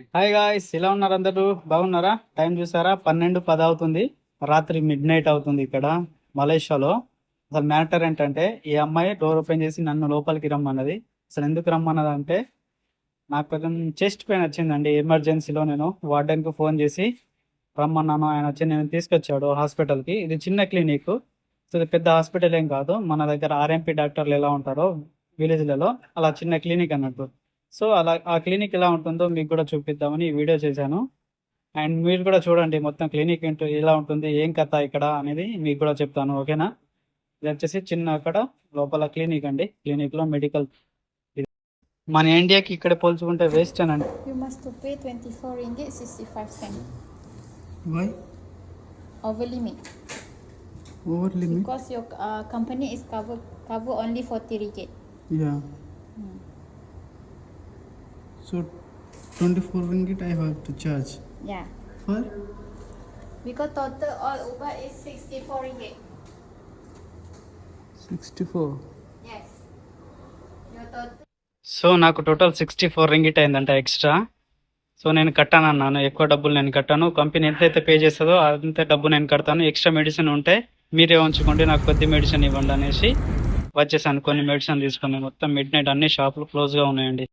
Hi guys ఇలా ఉన్నారు అందరూ? బాగున్నారా? టైం చూసారా? పన్నెండు పది అవుతుంది. రాత్రి మిడ్ నైట్ అవుతుంది ఇక్కడ మలేషియాలో. అసలు మ్యాటర్ ఏంటంటే ఈ అమ్మాయి డోర్ ఓపెన్ చేసి నన్ను లోపలికి రమ్మన్నది. అసలు ఎందుకు రమ్మన్నది అంటే నాకు కొంచెం చెస్ట్ పెయిన్ వచ్చిందండి ఎమర్జెన్సీలో నేను వార్డెన్కి ఫోన్ చేసి రమ్మన్నాను. ఆయన వచ్చి నేను తీసుకొచ్చాడు హాస్పిటల్కి. ఇది చిన్న క్లినిక్ సో ఇది పెద్ద హాస్పిటల్ ఏం కాదు. మన దగ్గర ఆర్ఎంపీ డాక్టర్లు ఎలా ఉంటారో విలేజ్లలో అలా చిన్న క్లినిక్ అన్నట్టు. సో అలా ఆ క్లినిక్ ఎలా ఉంటుందో మీకు కూడా చూపిద్దామని ఈ వీడియో చేశాను. అండ్ మీరు కూడా చూడండి మొత్తం క్లినిక్ ఏంటో ఎలా ఉంటుంది ఏం కథ ఇక్కడ అనేది మీకు కూడా చెప్తాను ఓకేనా? ఇది వచ్చేసి చిన్న అక్కడ లోపల క్లినిక్ అండి. క్లినిక్లో మెడికల్ మన ఇండియాకి ఇక్కడ పోల్చుకుంటే వేస్ట్ అనండి You must to pay 24 ringgit 65 cent why over limit. Over limit because your uh, company is cover cover only 40 ringgit. Yeah so twenty four ringgit I have to charge Yeah. For Because total all over is 64 ringgit. Sixty four Yes. Your total. So నాకు total sixty four ringgit అయిందంట extra so నేను కట్టాను అన్నాను ఎక్కువ డబ్బులు నేను కట్టాను. Company ఎంతైతే పే చేస్తుందో అంతే డబ్బు నేను కడతాను. ఎక్స్ట్రా మెడిసిన్ ఉంటే మీరే ఉంచుకోండి. నాకు కొద్ది మెడిసిన్ ఇవ్వండి అనేసి వచ్చేసాను. కొన్ని మెడిసిన్ తీసుకుని మొత్తం మిడ్ నైట్ అన్ని షాపులు క్లోజ్గా ఉన్నాయండి.